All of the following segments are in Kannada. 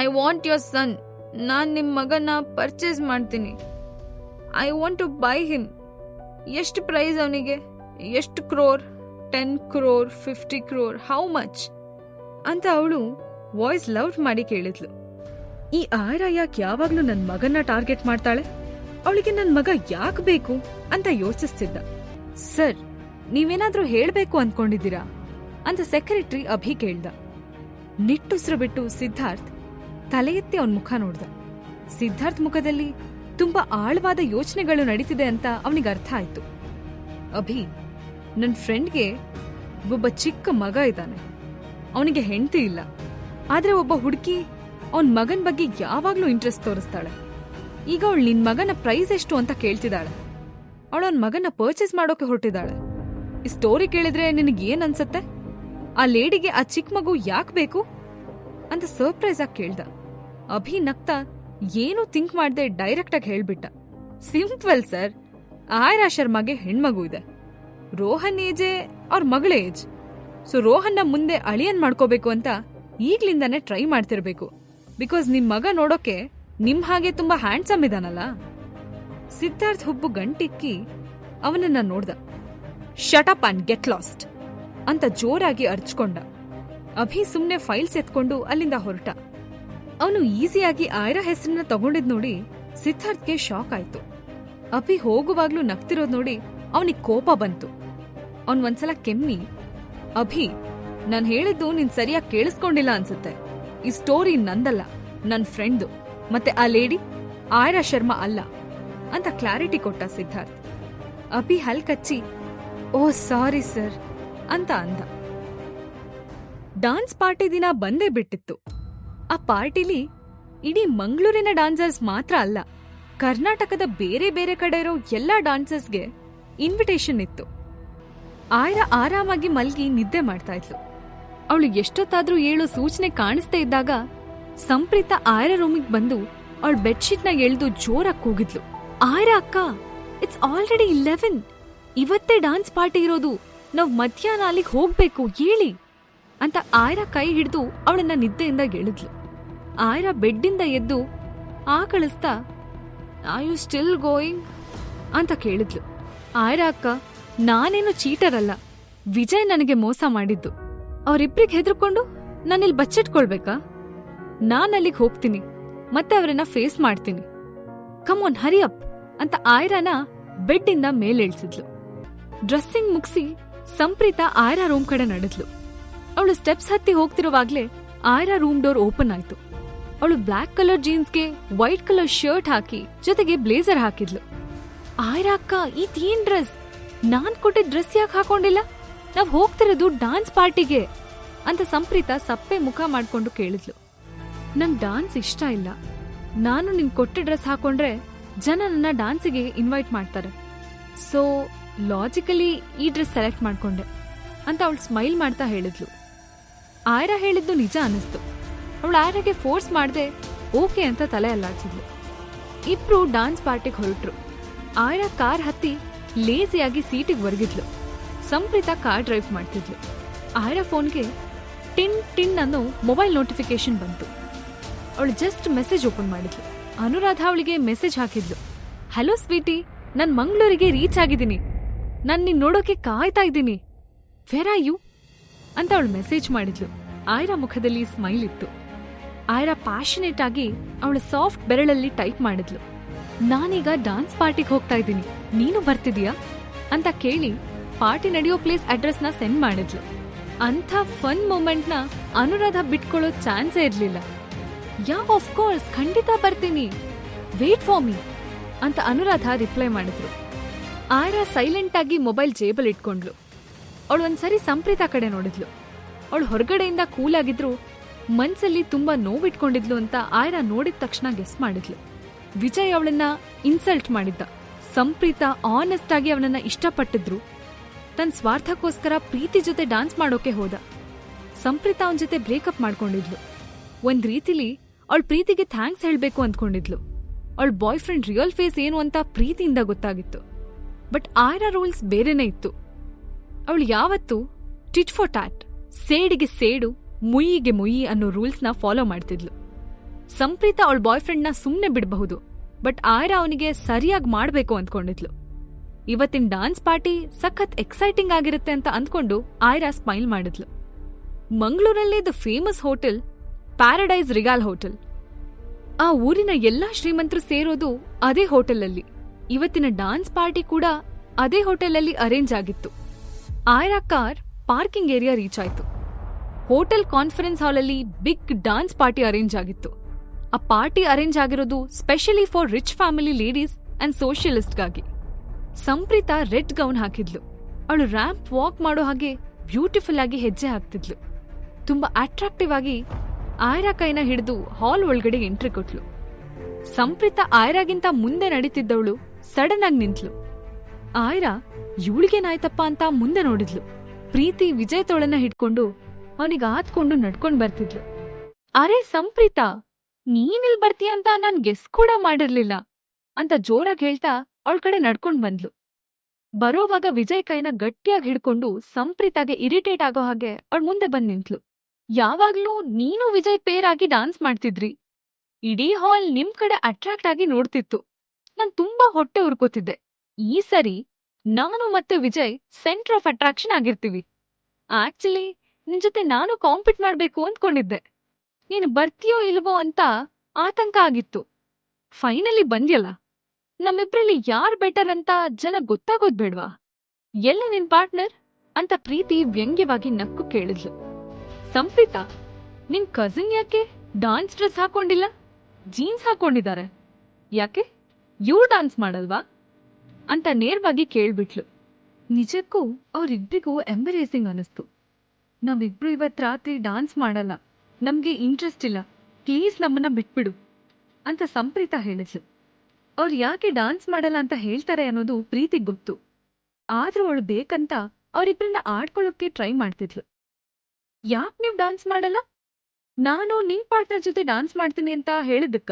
ಐ ವಾಂಟ್ ಯುವರ್ ಸನ್ ನಾನು ನಿಮ್ಮ ಮಗನ ಪರ್ಚೇಸ್ ಮಾಡ್ತೀನಿ. I want to buy him ಎಷ್ಟು ಪ್ರೈಸ್ ಅವನಿಗೆ? ಎಷ್ಟು crore ten crore fifty crore how much ಅಂತ ಅವಳು ವಾಯ್ಸ್ ಲೌಡ್ ಮಾಡಿ ಕೇಳಿದ್ಲು. ಈ ಆರ ಯಾಕೆ ಯಾವಾಗ್ಲೂ ನನ್ನ ಮಗನ ಟಾರ್ಗೆಟ್ ಮಾಡ್ತಾಳೆ? ಅವಳಿಗೆ ನನ್ನ ಮಗ ಯಾಕೆ ಬೇಕು ಅಂತ ಯೋಚಿಸ್ತಿದ್ದ. ಸರ್, ನೀವೇನಾದ್ರೂ ಹೇಳಬೇಕು ಅನ್ಕೊಂಡಿದ್ದೀರಾ? ಅಂತ ಸೆಕ್ರೆಟರಿ ಅಭಿ ಕೇಳ್ದ. ನಿಟ್ಟುಸಿರು ಬಿಟ್ಟು ಸಿದ್ಧಾರ್ಥ್ ತಲೆ ಎತ್ತಿ ಅವನ್ ಮುಖ ನೋಡ್ದ. ಸಿದ್ಧಾರ್ಥ್ ಮುಖದಲ್ಲಿ ತುಂಬಾ ಆಳವಾದ ಯೋಚನೆಗಳು ನಡೀತಿದೆ ಅಂತ ಅವನಿಗೆ ಅರ್ಥ ಆಯ್ತು. ಅಭಿ ನನ್ನ ಫ್ರೆಂಡ್ಗೆ ಒಬ್ಬ ಚಿಕ್ಕ ಮಗ ಇದ್ದಾನೆ. ಅವನಿಗೆ ಹೆಂಡತಿ ಇಲ್ಲ. ಆದ್ರೆ ಒಬ್ಬ ಹುಡುಗಿ ಅವನ್ ಮಗನ್ ಬಗ್ಗೆ ಯಾವಾಗ್ಲೂ ಇಂಟ್ರೆಸ್ಟ್ ತೋರಿಸ್ತಾಳೆ. ಈಗ ಅವಳು ನಿನ್ ಮಗನ ಪ್ರೈಸ್ ಎಷ್ಟು ಅಂತ ಕೇಳ್ತಿದ್ದಾಳೆ. ಅವಳು ಅವನ್ ಮಗನ ಪರ್ಚೇಸ್ ಮಾಡೋಕೆ ಹೊರಟಿದ್ದಾಳೆ. ಈ ಸ್ಟೋರಿ ಕೇಳಿದ್ರೆ ನಿನಗೆ ಏನ್ ಅನ್ಸತ್ತೆ? ಆ ಲೇಡಿಗೆ ಆ ಚಿಕ್ಕ ಮಗು ಯಾಕ್ ಬೇಕು? ಅಂತ ಸರ್ಪ್ರೈಸ್ ಆಗಿ ಕೇಳ್ದ. ಅಭಿ ನಗ್ತಾ ಏನು ಥಿಂಕ್ ಮಾಡ್ದೆ ಡೈರೆಕ್ಟ್ ಆಗಿ ಹೇಳ್ಬಿಟ್ಟ. ಸಿಂಪಲ್ ಸರ್, ಆಯ್ರಾ ಶರ್ಮಾಗೆ ಹೆಣ್ಮಗು ಇದೆ. ರೋಹನ್ ಏಜೆ ಅವ್ರ ಮಗಳ ಏಜ್. ಸೊ ರೋಹನ್ನ ಮುಂದೆ ಅಳಿಯನ್ ಮಾಡ್ಕೋಬೇಕು ಅಂತ ಈಗ್ಲಿಂದಾನೇ ಟ್ರೈ ಮಾಡ್ತಿರ್ಬೇಕು. ಬಿಕಾಸ್ ನಿಮ್ ಮಗ ನೋಡೋಕೆ ನಿಮ್ ಹಾಗೆ ತುಂಬಾ ಹ್ಯಾಂಡ್ಸಮ್ ಇದಾನಲ್ಲ. ಸಿದ್ಧಾರ್ಥ್ ಹುಬ್ಬು ಗಂಟಿಕ್ಕಿ ಅವನನ್ನ ನೋಡ್ದ. Shut up and get lost ಅಂತ ಜೋರಾಗಿ ಅರ್ಚ್ಕೊಂಡ. ಅಭಿ ಸುಮ್ನೆ ಫೈಲ್ಸ್ ಎತ್ಕೊಂಡು ಅಲ್ಲಿಂದ ಹೊರಟ. ಅವನು ಈಸಿಯಾಗಿ ಆಯ್ರಾ ಹೆಸರನ್ನ ತಗೊಂಡಿದ್ ನೋಡಿ ಸಿದ್ಧಾರ್ಥ್ಗೆ ಶಾಕ್ ಆಯ್ತು. ಅಭಿ ಹೋಗುವಾಗ್ಲೂ ನಗ್ತಿರೋದ್ ನೋಡಿ ಅವನಿಗೆ ಕೋಪ ಬಂತು. ಅವನ್ ಒಂದ್ಸಲ ಕೆಮ್ಮಿ, ಅಭಿ, ನಾನ್ ಹೇಳಿದ್ದು ನಿನ್ ಸರಿಯಾಗಿ ಕೇಳಿಸ್ಕೊಂಡಿಲ್ಲ ಅನ್ಸುತ್ತೆ. ಈ ಸ್ಟೋರಿ ನಂದಲ್ಲ, ನನ್ ಫ್ರೆಂಡ್ದು ಮತ್ತೆ ಆ ಲೇಡಿ ಆಯ್ರಾ ಶರ್ಮಾ ಅಲ್ಲ, ಅಂತ ಕ್ಲಾರಿಟಿ ಕೊಟ್ಟ ಸಿದ್ಧಾರ್ಥ್. ಅಭಿ ಹಲ್ ಕಚ್ಚಿ, ಓ ಸಾರಿ ಸರ್ ಅಂತ ಅಂದ. ಡಾನ್ಸ್ ಪಾರ್ಟಿ ದಿನ ಬಂದೇ ಬಿಟ್ಟಿತ್ತು. ಆ ಪಾರ್ಟಿಲಿ ಇಡೀ ಮಂಗಳೂರಿನ ಡಾನ್ಸರ್ಸ್ ಮಾತ್ರ ಅಲ್ಲ, ಕರ್ನಾಟಕದ ಬೇರೆ ಬೇರೆ ಕಡೆ ಇರೋ ಎಲ್ಲ ಡಾನ್ಸರ್ಸ್ಗೆ ಇನ್ವಿಟೇಷನ್ ಇತ್ತು. ಆಯ್ರ ಆರಾಮಾಗಿ ಮಲ್ಗಿ ನಿದ್ದೆ ಮಾಡ್ತಾ ಇದ್ಲು. ಅವಳು ಎಷ್ಟೊತ್ತಾದ್ರೂ ಏಳು ಸೂಚನೆ ಕಾಣಿಸ್ತಾ ಇದ್ದಾಗ ಸಂಪ್ರೀತ ಆಯ್ರ ರೂಮಿಗೆ ಬಂದು ಅವಳ ಬೆಡ್ಶೀಟ್ನ ಎಳ್ದು ಜೋರಾಗಿ ಕೂಗಿದ್ಲು. ಆಯ್ರ ಅಕ್ಕ ಇಟ್ಸ್ ಆಲ್ರೆಡಿ ಇಲೆವೆನ್ ಇವತ್ತೇ ಡಾನ್ಸ್ ಪಾರ್ಟಿ ಇರೋದು. ನಾವ್ ಮಧ್ಯಾಹ್ನ ಅಲ್ಲಿಗೆ ಹೋಗ್ಬೇಕು, ಹೇಳಿ. ಅಂತ ಆಯ್ರ ಕೈ ಹಿಡಿದು ಅವಳನ್ನ ನಿದ್ದೆಯಿಂದ ಗೆಳಿದ್ಲು ಆಯ್ರಾ ಬೆಡ್ಡಿಂದ ಎದ್ದು, ಆ ಯು ಸ್ಟಿಲ್ ಗೋಯಿಂಗ್ ಅಂತ ಕೇಳಿದ್ಲು. ಆಯ್ರಾ ಅಕ್ಕ, ನಾನೇನು ಚೀಟರಲ್ಲ ವಿಜಯ್ ನನಗೆ ಮೋಸ ಮಾಡಿದ್ದು. ಅವರಿಬ್ರಿಗೆ ಹೆದರ್ಕೊಂಡು ನಾನಿಲ್ಲಿ ಬಚ್ಚಿಟ್ಕೊಳ್ಬೇಕಾ? ನಾನು ಅಲ್ಲಿಗೆ ಹೋಗ್ತೀನಿ. ಮತ್ತೆ ಅವರನ್ನ ಫೇಸ್ ಮಾಡ್ತೀನಿ. ಕಮ್ ಆನ್ ಹರಿ ಅಪ್ ಅಂತ ಆಯ್ರಾನ ಬೆಡ್ಡಿಂದ ಮೇಲೇಳ್ಸಿದ್ಲು. ಡ್ರೆಸ್ಸಿಂಗ್ ಮುಗಿಸಿ ಸಂಪ್ರೀತ ಆಯ್ರಾ ರೂಮ್ ಕಡೆ ನಡೆದ್ಲು. ಅವಳು ಸ್ಟೆಪ್ಸ್ ಹತ್ತಿ ಹೋಗ್ತಿರುವಾಗ್ಲೇ ಆಯ್ರಾ ರೂಮ್ ಡೋರ್ ಓಪನ್ ಆಯ್ತು. ಅವಳು ಬ್ಲಾಕ್ ಕಲರ್ ಜೀನ್ಸ್ಗೆ ವೈಟ್ ಕಲರ್ ಶರ್ಟ್ ಹಾಕಿ ಜೊತೆಗೆ ಬ್ಲೇಸರ್ ಹಾಕಿದ್ಲು. ಆಯ್ರಾ ಅಕ್ಕ ಇದೇನ್ ಡ್ರೆಸ್ ನಾನ್ ಕೊಟ್ಟಿದ್ ಡ್ರೆಸ್ ಯಾಕೆ ಹಾಕೊಂಡಿಲ್ಲ? ನಾವ್ ಹೋಗ್ತಿರೋದು ಡಾನ್ಸ್ ಪಾರ್ಟಿಗೆ ಅಂತ ಸಂಪ್ರೀತ ಸಪ್ಪೆ ಮುಖ ಮಾಡ್ಕೊಂಡು ಕೇಳಿದ್ಲು. ನಂಗ್ ಡಾನ್ಸ್ ಇಷ್ಟ ಇಲ್ಲ. ನಾನು ನಿನ್ ಕೊಟ್ಟ ಡ್ರೆಸ್ ಹಾಕೊಂಡ್ರೆ ಜನ ನನ್ನ ಡಾನ್ಸಿಗೆ ಇನ್ವೈಟ್ ಮಾಡ್ತಾರೆ. ಸೊ ಲಾಜಿಕಲಿ ಈ ಡ್ರೆಸ್ ಸೆಲೆಕ್ಟ್ ಮಾಡ್ಕೊಂಡೆ ಅಂತ ಅವಳು ಸ್ಮೈಲ್ ಮಾಡ್ತಾ ಹೇಳಿದ್ಲು. ಆಯ್ರಾ ಹೇಳಿದ್ದು ನಿಜ ಅನಿಸ್ತು ಅವಳು ಆಯ್ರಾಗೆ ಫೋರ್ಸ್ ಮಾಡದೆ ಓಕೆ ಅಂತ ತಲೆ ಅಲ್ಲಾಡ್ಸಿದ್ಲು. ಇಬ್ರು ಡಾನ್ಸ್ ಪಾರ್ಟಿಗೆ ಹೊರಟ್ರು. ಆಯ್ರಾ ಕಾರ್ ಹತ್ತಿ ಲೇಸಿಯಾಗಿ ಸೀಟಿಗೆ ಒರಗಿದ್ಲು. ಸಂಪ್ರೀತ ಕಾರ್ ಡ್ರೈವ್ ಮಾಡ್ತಿದ್ಲು. ಆಯ್ರಾ ಫೋನ್ಗೆ ಟಿನ್ ಟಿನ್ ಅನ್ನೋ ಮೊಬೈಲ್ ನೋಟಿಫಿಕೇಶನ್ ಬಂತು. ಅವಳು ಜಸ್ಟ್ ಮೆಸೇಜ್ ಓಪನ್ ಮಾಡಿದ್ಲು. ಅನುರಾಧ ಅವಳಿಗೆ ಮೆಸೇಜ್ ಹಾಕಿದ್ಲು. ಹಲೋ ಸ್ವೀಟಿ ನನ್ ಮಂಗಳೂರಿಗೆ ರೀಚ್ ಆಗಿದ್ದೀನಿ. ನಾನು ನಿನ್ ನೋಡೋಕೆ ಕಾಯ್ತಾ ಇದ್ದೀನಿ. ವೆರ್ ಆರ್ ಯು ಅಂತ ಅವಳು ಮೆಸೇಜ್ ಮಾಡಿದ್ಲು. ಆಯ್ರಾ ಮುಖದಲ್ಲಿ ಸ್ಮೈಲ್ ಇತ್ತು. ಆಯ್ರಾ ಪ್ಯಾಷನೇಟ್ ಆಗಿ ಅವಳ ಸಾಫ್ಟ್ ಬೆರಳಲ್ಲಿ ಟೈಪ್ ಮಾಡಿದ್ಲು. ನಾನೀಗ ಡಾನ್ಸ್ ಪಾರ್ಟಿಗೆ ಹೋಗ್ತಾ ಇದ್ದೀನಿ. ನೀನು ಬರ್ತಿದೀಯಾ ಅಂತ ಕೇಳಿ ಪಾರ್ಟಿ ನಡೆಯೋ ಪ್ಲೇಸ್ ಅಡ್ರೆಸ್ನ ಸೆಂಡ್ ಮಾಡಿದ್ಲು. ಅಂಥ ಫನ್ ಮೂಮೆಂಟ್ನ ಅನುರಾಧ ಬಿಟ್ಕೊಳ್ಳೋ ಚಾನ್ಸೇ ಇರಲಿಲ್ಲ. ಯಾ ಆಫ್ ಕೋರ್ಸ್ ಖಂಡಿತ ಬರ್ತೀನಿ. ವೇಟ್ ಫಾರ್ ಮೀ ಅಂತ ಅನುರಾಧ ರಿಪ್ಲೈ ಮಾಡಿದ್ರು. ಆಯ್ರಾ ಸೈಲೆಂಟ್ ಆಗಿ ಮೊಬೈಲ್ ಜೇಬಲ್ ಇಟ್ಕೊಂಡ್ಲು ಅವಳು ಒಂದ್ಸರಿ ಸಂಪ್ರೀತ ಕಡೆ ನೋಡಿದ್ಲು. ಅವಳು ಹೊರಗಡೆಯಿಂದ ಕೂಲ್ ಆಗಿದ್ರು ಮನ್ಸಲ್ಲಿ ತುಂಬಾ ನೋವಿಟ್ಕೊಂಡಿದ್ಲು ಅಂತ ಆಯ್ರಾ ನೋಡಿದ ತಕ್ಷಣ ಗೆಸ್ ಮಾಡಿದ್ಲು. ವಿಜಯ್ ಅವಳನ್ನ ಇನ್ಸಲ್ಟ್ ಮಾಡಿದ್ದ. ಸಂಪ್ರೀತ ಆನೆಸ್ಟ್ ಆಗಿ ಅವನನ್ನ ಇಷ್ಟಪಟ್ಟಿದ್ರು. ತನ್ನ ಸ್ವಾರ್ಥಕ್ಕೋಸ್ಕರ ಪ್ರೀತಿ ಜೊತೆ ಡಾನ್ಸ್ ಮಾಡೋಕೆ ಹೋದ. ಸಂಪ್ರೀತ ಅವನ ಜೊತೆ ಬ್ರೇಕಪ್ ಮಾಡ್ಕೊಂಡಿದ್ಲು. ಒಂದ್ ರೀತಿಲಿ ಅವಳ ಪ್ರೀತಿಗೆ ಥ್ಯಾಂಕ್ಸ್ ಹೇಳಬೇಕು ಅಂದ್ಕೊಂಡಿದ್ಲು. ಅವಳ ಬಾಯ್ ಫ್ರೆಂಡ್ ರಿಯಲ್ ಫೇಸ್ ಏನು ಅಂತ ಪ್ರೀತಿಯಿಂದ ಗೊತ್ತಾಗಿತ್ತು. ಬಟ್ ಆಯ್ರಾ ರೂಲ್ಸ್ ಬೇರೆನೇ ಇತ್ತು. ಅವಳು ಯಾವತ್ತೂ ಟಿಟ್ ಫಾರ್ ಟ್ಯಾಟ್, ಸೇಡಿಗೆ ಸೇಡು, ಮುಯ್ಯಿಗೆ ಮುಯ್ಯಿ ಅನ್ನೋ ರೂಲ್ಸ್ನ ಫಾಲೋ ಮಾಡ್ತಿದ್ಲು. ಸಂಪ್ರೀತ ಅವಳ ಬಾಯ್ ಫ್ರೆಂಡ್ನ ಸುಮ್ಮನೆ ಬಿಡಬಹುದು, ಬಟ್ ಆಯ್ರ ಅವನಿಗೆ ಸರಿಯಾಗಿ ಮಾಡಬೇಕು ಅಂದ್ಕೊಂಡಿದ್ಲು. ಇವತ್ತಿನ ಡಾನ್ಸ್ ಪಾರ್ಟಿ ಸಖತ್ ಎಕ್ಸೈಟಿಂಗ್ ಆಗಿರುತ್ತೆ ಅಂತ ಅಂದ್ಕೊಂಡು ಆಯ್ರಾ ಸ್ಮೈಲ್ ಮಾಡಿದ್ಲು. ಮಂಗಳೂರಲ್ಲಿ the famous hotel, Paradise Regal hotel. ಆ ಊರಿನ ಎಲ್ಲಾ ಶ್ರೀಮಂತರು ಸೇರೋದು ಅದೇ ಹೋಟೆಲಲ್ಲಿ. ಇವತ್ತಿನ ಡಾನ್ಸ್ ಪಾರ್ಟಿ ಕೂಡ ಅದೇ ಹೋಟೆಲಲ್ಲಿ ಅರೇಂಜ್ ಆಗಿತ್ತು. Aira car parking area reach ಆಯ್ತು. ಹೋಟೆಲ್ ಕಾನ್ಫರೆನ್ಸ್ ಹಾಲಲ್ಲಿ ಬಿಗ್ ಡಾನ್ಸ್ ಪಾರ್ಟಿ ಅರೇಂಜ್ ಆಗಿತ್ತು. ಆ ಪಾರ್ಟಿ ಅರೇಂಜ್ ಆಗಿರೋದು specially for rich family ladies and ಸೋಷಿಯಲಿಸ್ಟ್ಗಾಗಿ. Sampreetha red gown ಹಾಕಿದ್ಲು. ಅವಳು ರ್ಯಾಂಪ್ ವಾಕ್ ಮಾಡೋ ಹಾಗೆ ಬ್ಯೂಟಿಫುಲ್ ಆಗಿ ಹೆಜ್ಜೆ ಹಾಕ್ತಿದ್ಲು. ತುಂಬಾ ಅಟ್ರಾಕ್ಟಿವ್ ಆಗಿ ಆಯ್ರಾ ಕೈನ ಹಿಡಿದು ಹಾಲ್ ಒಳಗಡೆ ಎಂಟ್ರಿ ಕೊಟ್ಲು. ಸಂಪ್ರೀತಾ ಆಯ್ರಾಗಿಂತ ಮುಂದೆ ನಡೀತಿದ್ದವಳು ಸಡನ್ ಆಗಿ ನಿಂತ್ಲು. ಆಯ್ರಾ ಇವಳಿಗೇನಾಯ್ತಪ್ಪ ಅಂತ ಮುಂದೆ ನೋಡಿದ್ಲು. ಪ್ರೀತಿ ವಿಜಯ್ ತೋಳನ್ನ ಹಿಡ್ಕೊಂಡು ಅವನಿಗೆ ಆತ್ಕೊಂಡು ನಡ್ಕೊಂಡ್ ಬರ್ತಿದ್ಲು. ಅರೆ ಸಂಪ್ರೀತ, ನೀನಿಲ್ ಬರ್ತೀಯ ಅಂತ ನಾನ್ ಗೆಸ್ ಕೂಡ ಮಾಡಿರ್ಲಿಲ್ಲ ಅಂತ ಜೋರಾಗಿ ಹೇಳ್ತಾ ಅವಳ ಕಡೆ ನಡ್ಕೊಂಡ್ ಬಂದ್ಲು. ಬರೋವಾಗ ವಿಜಯ್ ಕೈನ ಗಟ್ಟಿಯಾಗಿ ಹಿಡ್ಕೊಂಡು ಸಂಪ್ರೀತಾಗೆ ಇರಿಟೇಟ್ ಆಗೋ ಹಾಗೆ ಅವಳ ಮುಂದೆ ಬಂದ್ ನಿಂತ್ಲು. ಯಾವಾಗ್ಲೂ ನೀನು ವಿಜಯ್ ಪೇರ್ ಆಗಿ ಡಾನ್ಸ್ ಮಾಡ್ತಿದ್ರಿ. ಇಡೀ ಹಾಲ್ ನಿಮ್ ಕಡೆ ಅಟ್ರಾಕ್ಟ್ ಆಗಿ ನೋಡ್ತಿತ್ತು. ನಾನ್ ತುಂಬಾ ಹೊಟ್ಟೆ ಉರ್ಕೋತಿದ್ದೆ. ಈ ಸರಿ ನಾನು ಮತ್ತೆ ವಿಜಯ್ ಸೆಂಟರ್ ಆಫ್ ಅಟ್ರಾಕ್ಷನ್ ಆಗಿರ್ತೀವಿ. ಆಕ್ಚುಲಿ ನಿನ್ ಜೊತೆ ನಾನು ಕಾಂಪೀಟ್ ಮಾಡ್ಬೇಕು ಅಂದ್ಕೊಂಡಿದ್ದೆ. ನೀನು ಬರ್ತೀಯೋ ಇಲ್ವೋ ಅಂತ ಆತಂಕ ಆಗಿತ್ತು. ಫೈನಲಿ ಬಂದ್ಯಲ್ಲ? ನಮ್ಮಿಬ್ರಲ್ಲಿ ಯಾರ್ ಬೆಟರ್ ಅಂತ ಜನ ಗೊತ್ತಾಗೋದ್ ಬೇಡ್ವಾ? ಎಲ್ಲ ನಿನ್ ಪಾರ್ಟ್ನರ್ ಅಂತ ಪ್ರೀತಿ ವ್ಯಂಗ್ಯವಾಗಿ ನಕ್ಕು ಕೇಳಿದ್ಲು. ಸಂಪ್ರೀತಾ, ನಿನ್ ಕಸಿನ್ ಯಾಕೆ ಡಾನ್ಸ್ ಡ್ರೆಸ್ ಹಾಕೊಂಡಿಲ್ಲ? ಜೀನ್ಸ್ ಹಾಕೊಂಡಿದ್ದಾರೆ. ಯಾಕೆ? ಇವ್ರು ಡಾನ್ಸ್ ಮಾಡಲ್ವಾ? ಅಂತ ನೇರವಾಗಿ ಕೇಳ್ಬಿಟ್ಲು. ನಿಜಕ್ಕೂ ಅವರಿಬ್ಬರಿಗೂ ಎಂಬರೇಸಿಂಗ್ ಅನಿಸ್ತು ನಾವಿಬ್ರು ಇವತ್ ರಾತ್ರಿ ಡಾನ್ಸ್ ಮಾಡಲ್ಲ. ನಮ್ಗೆ ಇಂಟ್ರೆಸ್ಟ್ ಇಲ್ಲ. ಪ್ಲೀಸ್ ನಮ್ಮನ್ನ ಬಿಟ್ಬಿಡು ಅಂತ ಸಂಪ್ರೀತ ಹೇಳಿದ್ಲು. ಅವ್ರು ಯಾಕೆ ಡಾನ್ಸ್ ಮಾಡಲ್ಲ ಅಂತ ಹೇಳ್ತಾರೆ ಅನ್ನೋದು ಪ್ರೀತಿ ಗೊತ್ತು. ಆದ್ರೂ ಅವಳು ಬೇಕಂತ ಅವರಿಬ್ಬರನ್ನ ಆಡ್ಕೊಳ್ಳೋಕೆ ಟ್ರೈ ಮಾಡ್ತಿದ್ಲು. ಯಾಕೆ ನೀವು ಡಾನ್ಸ್ ಮಾಡಲ್ಲ? ನಾನು ನಿನ್ ಪಾರ್ಟ್ನರ್ ಜೊತೆ ಡಾನ್ಸ್ ಮಾಡ್ತೀನಿ ಅಂತ ಹೇಳಿದ್ದಕ್ಕ?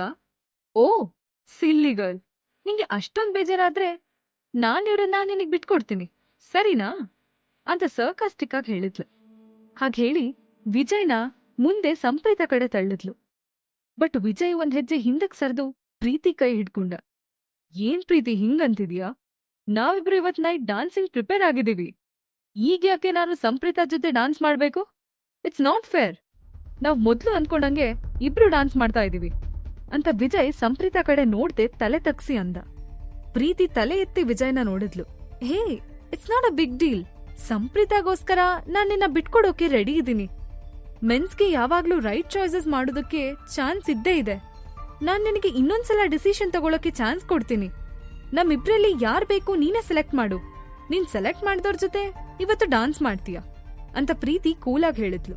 ಓ ಸಿಲ್ಲಿ ಗರ್ಲ್ ನಿಂಗೆ ಅಷ್ಟೊಂದ್ ಬೇಜಾರಾದ್ರೆ ನಾನ್ ಇವ್ರನ್ನ ನಿನಗ್ ಬಿಟ್ಕೊಡ್ತೀನಿ. ಸರಿನಾ? ಅಂತ ಸರ್ಕಾಸ್ಟಿಕ್ ಆಗಿ ಹೇಳಿದ್ಲು. ಹಾಗೆ ಹೇಳಿ ವಿಜಯ್ನ ಮುಂದೆ ಸಂಪ್ರೀತ ಕಡೆ ತಳ್ಳಿದ್ಲು. ಬಟ್ ವಿಜಯ್ ಒಂದ್ ಹೆಜ್ಜೆ ಹಿಂದಕ್ ಸರಿದು ಪ್ರೀತಿ ಕೈ ಹಿಡ್ಕೊಂಡ. ಏನ್ ಪ್ರೀತಿ, ಹಿಂಗಂತಿದ್ಯಾ? ನಾವಿಬ್ರು ಇವತ್ ನೈಟ್ ಡಾನ್ಸಿಂಗ್ ಪ್ರಿಪೇರ್ ಆಗಿದ್ದೀವಿ. ಈಗ ಯಾಕೆ ನಾನು ಸಂಪ್ರೀತ ಜೊತೆ ಡಾನ್ಸ್ ಮಾಡ್ಬೇಕು? It's not fair. ನಾವ್ ಮೊದ್ಲು ಅನ್ಕೊಂಡಂಗೆ ಇಬ್ರು ಡಾನ್ಸ್ ಮಾಡ್ತಾ ಇದೀವಿ. ಅಂತ ವಿಜಯ್ ಸಂಪ್ರೀತ ಕಡೆ ನೋಡ್ದೆ ತಲೆ ತಗ್ಸಿ ಅಂದ. ಪ್ರೀತಿ ತಲೆ ಎತ್ತಿ ವಿಜಯ್ನ ನೋಡಿದ್ಲು. Hey it's not a big deal ಸಂಪ್ರೀತಾಗೋಸ್ಕರ ನಾನ್ ನಿನ್ನ ಬಿಟ್ಕೊಡೋಕೆ ರೆಡಿ ಇದ್ದೀನಿ. ಮೆನ್ಸ್ಗೆ ಯಾವಾಗ್ಲೂ ರೈಟ್ ಚಾಯ್ಸಸ್ ಮಾಡೋದಕ್ಕೆ ಚಾನ್ಸ್ ಇದ್ದೇ ಇದೆ. ನಾನ್ ನಿನಗೆ ಇನ್ನೊಂದ್ಸಲ ಡಿಸಿಷನ್ ತಗೊಳಕ್ಕೆ ಚಾನ್ಸ್ ಕೊಡ್ತೀನಿ. ನಮ್ಮಿಬ್ರಲ್ಲಿ ಯಾರ್ ಬೇಕು ನೀನೇ ಸೆಲೆಕ್ಟ್ ಮಾಡು. ನೀನ್ ಸೆಲೆಕ್ಟ್ ಮಾಡಿದವ್ರ ಜೊತೆ ಇವತ್ತು ಡಾನ್ಸ್ ಮಾಡ್ತೀಯ? ಅಂತ ಪ್ರೀತಿ ಕೂಲಾಗಿ ಹೇಳಿದ್ಲು.